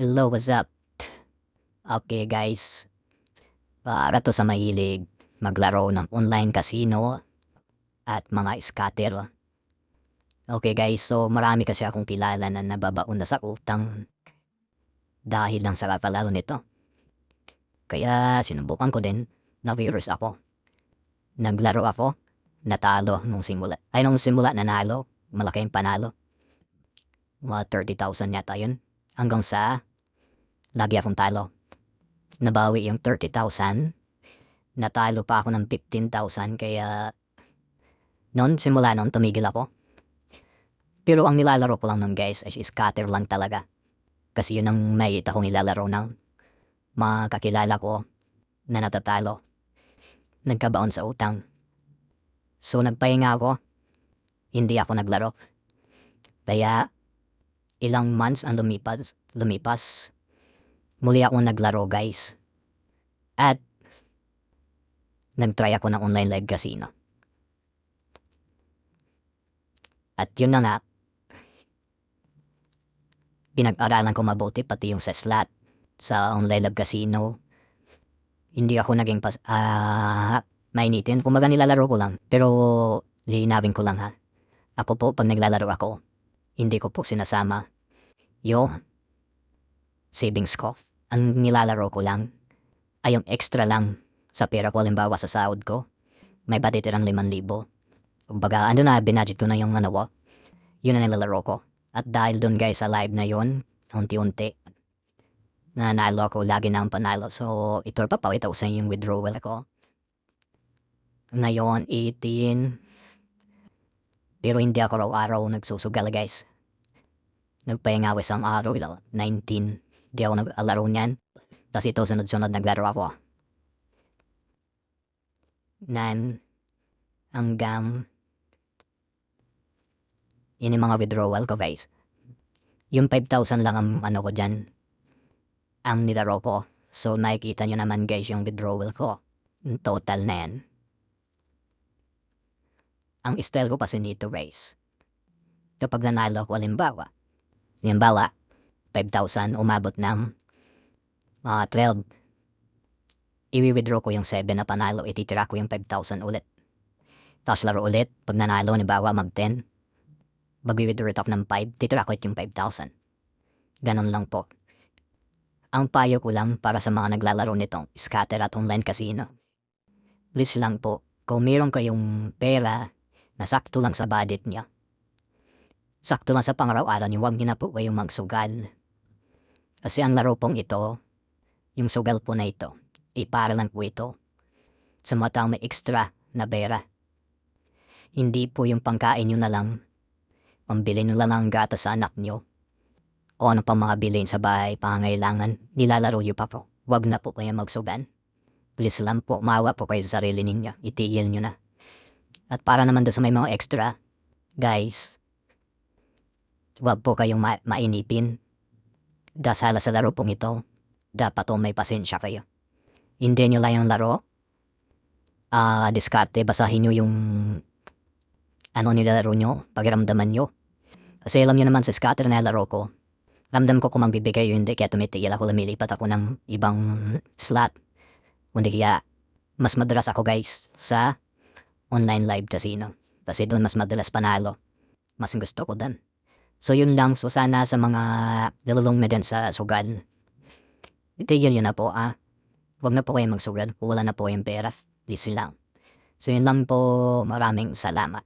Hello, what's up? Okay guys, para to sa mahilig maglaro ng online casino at mga scatter. Okay guys, so marami kasi akong kilala na nababaon na sa utang dahil lang sa kapalaro nito. Kaya sinubukan ko din, na-virus ako. Naglaro ako, natalo nung simula. Ay, nung simula nanalo, malaking panalo. Mga 30,000 yata yun. Hanggang sa lagi akong talo. Nabawi yung 30,000. Natalo pa ako ng 15,000 kaya noon simula noon tumigil ako. Pero ang nilalaro ko lang nun guys ay scatter lang talaga. Kasi yun ang may akong nilalaro ng mga kakilala ko na natatalo. Nagkabaon sa utang. So nagpahinga ako. Hindi ako naglaro. Kaya ilang months ang lumipas, lumipas muli ako naglaro guys. At nagtry ako ng online live casino. At yun na nga, pinag-aralan ko mabuti pati yung sa slot sa online live casino. Hindi ako naging pas ah mainitin. Kumbaga nilalaro ko lang. Pero lihinawin ko lang ha. Ako po pag naglalaro ako, hindi ko po sinasama yung savings ko. Ang nilalaro ko lang ay yung extra lang sa pera ko halimbawa sa sahod ko. May batitirang 5,000. Kumbaga ano na, binadget ko na yung ano ko. Yun ang nilalaro ko. At dahil dun guys sa live na yun, unti-unti, nanalo ako, lagi na ang panalo. So, ito pa pawita ko sa yung withdrawal ko. Ngayon, 18. Pero hindi ako araw-araw nagsusugal guys. Nagpahinga ako isang araw, 19. Di ako naglalaro niyan. Tapos ito, sunod-sunod naglaro ako. Nan, hanggang yun yung mga withdrawal ko guys. Yung 5,000 lang ang ano ko dyan. Ang nilaro ko. So nakikita nyo naman guys yung withdrawal ko. Total na yan. Ang style ko kasi nito guys. Kapag nanalo ko halimbawa. Halimbawa, 5,000 umabot ng mga 12. Iwi-withdraw ko yung 7 na panalo, ititira ko yung 5,000 ulit. Tapos laro ulit, pag nanalo, halimbawa mag 10. Mag-withdraw ako ng 5, titira ko yung 5,000. Ganon lang po. Ang payo ko lang para sa mga naglalaro nitong scatter at online casino. Please lang po, kung meron kayong pera na sakto lang sa budget niya, sakto lang sa pangaraw-araw niyo, huwag niyo na po kayong magsugal. Kasi ang laro pong ito, yung sugal po na ito, ay para lang po ito sa mga may extra na pera. Hindi po yung pangkain nyo na lang, pambili nyo lang ng gata sa anak nyo, o ano pang mga bilhin sa bahay, pangangailangan, nilalaro nyo pa po. Huwag na po kayo magsugan. Please lang po, mawa po kayo sa sarili ninyo, itigil nyo na. At para naman doon sa may mga extra, guys, huwag po kayong ma- mainipin. Dasala sa laro pong ito, dapat po may pasensya kayo. Hindi nyo lang yung laro, ah, diskarte, basahin nyo yung ano nilalaro nyo, pakiramdaman nyo. Kasi alam nyo naman sa scatter na laro ko, ramdam ko kung magbibigay o hindi, kaya tumitigil ako, lumilipat ako ng ibang slot. Kundi kaya, mas madalas ako guys sa online live casino. Kasi doon mas madalas panalo. Mas gusto ko doon. So yun lang, so sana sa mga nalulong na din sa sugal, itigil yun na po ah. Huwag na po kayo magsugal, wala na po yung pera, please lang. So yun lang po, maraming salamat.